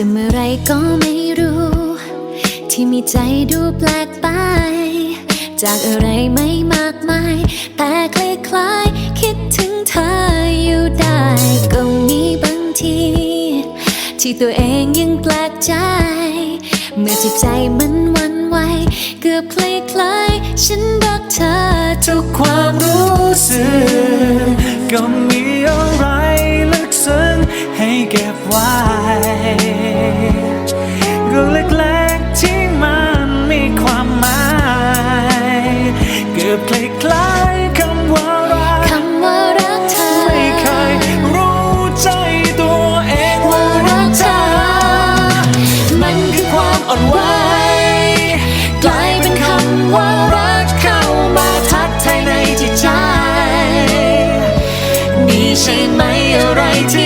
จะเมื่อไรก็ไม่รู้ ที่มีใจดูแปลกไป จากอะไรไม่มากมาย แต่คล้ายๆคิดถึงเธออยู่ได้ก็มีบางที ที่ตัวเองยังแปลกใจ เมื่อจิตใจมันวันไหวเกือบคล้ายๆฉันรักเธอทุกความรู้สึก อบคล้ายๆคำว่ารัก คำว่ารักเธอ ไม่เคยรู้ใจตัวเองว่ารักเธอ มันคือความอ่อนไหวกลายเป็นคำว่ารักเข้ามาทักทายในจิตใจ นี่ใช่ไหมอะไรที่